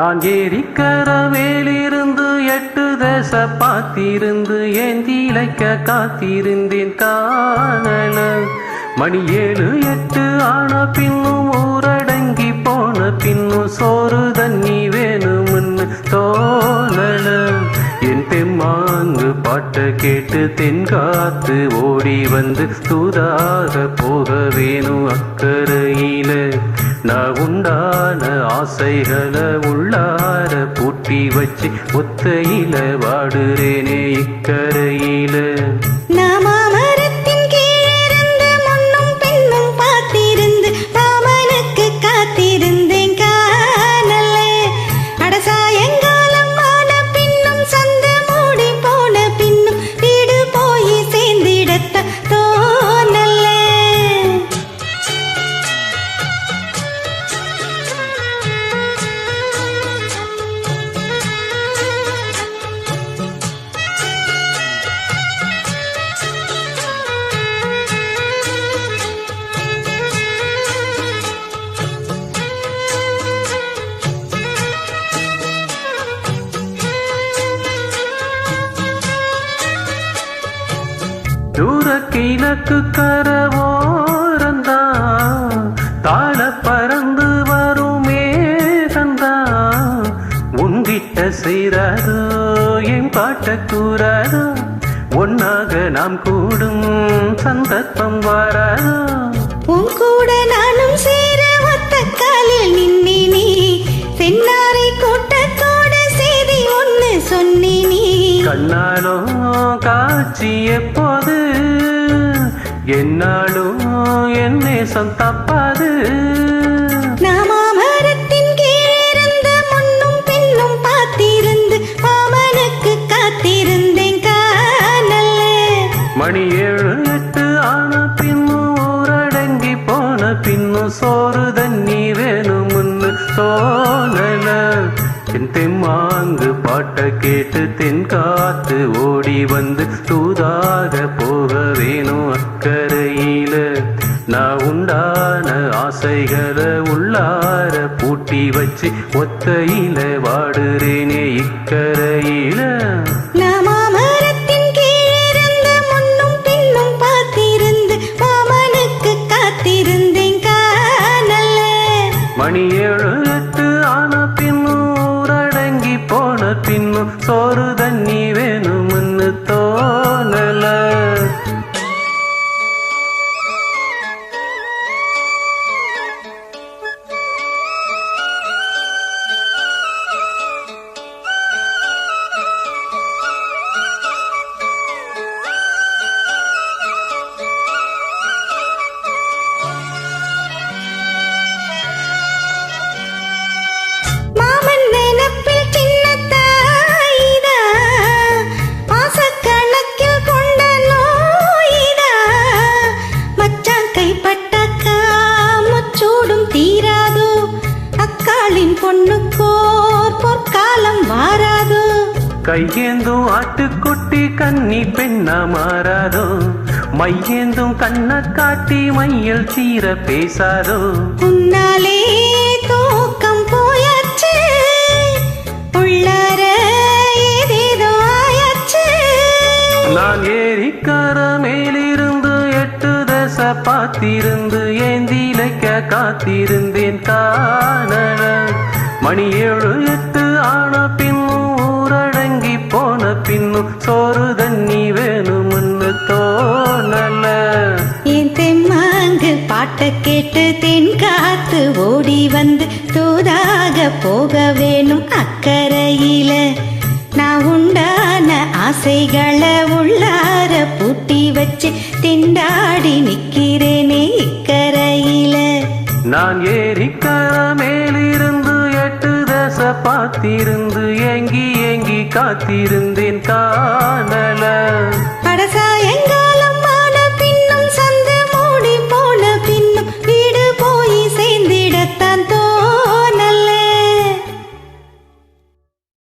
நான் ஏரிக்கரவேலிருந்து எட்டு தேச பார்த்திருந்து ஏந்திலைக்க காத்திருந்தேன் காணல. மணி ஏழு எட்டு ஆன பின்னும் ஊரடங்கி போன பின்னும் சோறு பாட்டை கேட்டு தென்காத்து ஓடி வந்து தூதாக போக வேணும் அக்கறையில. நான் உண்டான ஆசைகளை உள்ளார பூட்டி வச்சு ஒத்தையில வாடுறேனே இக்கரையில. நாம தூர கிழக்கு கரவோரந்தா தாழ பறந்து வருமே தந்தா. உங்கிட்ட செய்றாரோ என் பாட்ட கூறாரோ ஒன்னாக நாம் கூடும் சந்தர்ப்பம் வராதோ. உன் கூட நானும் சேர ஒத்த காலில் நின்னி நீ கண்ணாலோ காட்சி எப்போது என்னாலும் என் நேசம் தப்பாது. மணி ஏழு எட்டு ஆன பின்னும் ஊரடங்கி போன பின்னும் சோறு தண்ணி வேணும்னு தோணல. என் தெம்மாங்கு பாட்டை கேட்டு தென்காத்து ஓடி வந்து தூதாக போக வேணும் அக்கறையில. நான் உண்டான ஆசைகளை உள்ளார பூட்டி வச்சு ஒத்தையில வாடுறேனே இக்கரையில. நாமாமரத்தின் சோறு தண்ணி முன்னு தோ அக்காளின் பொண்ணுக்கோர் பொற்காலம் வாராதோ கையேந்தும் ஆட்டுக்குட்டி கன்னி பெண்ணா மாறாதோ? மையேந்தும் கண்ணை காட்டி மையல் சீர பேசாதோ? தச பார்த்திருந்து ஏந்திலைக்க காத்திருந்தேன் காணல மணி ஏழு எட்டு ஆன பின்னும் ஊரடங்கி போன பின்னும் சோறு தண்ணி வேணும்னு தோணல. என் தெம்மாங்கு பாட்டை கேட்டு தென் காத்து ஓடி வந்து தூதாக போக வேணும் அக்கறையில. நான் உண்டான ஆசைகளை உள்ளார வச்சு திண்டாடி நிக்கிறேனே இக்கரையில. நான் ஏரிக்கர மேலிருந்து எட்டு தச பார்த்திருந்து ஏங்கி ஏங்கி காத்திருந்தேன் காணல. அடசா எங்க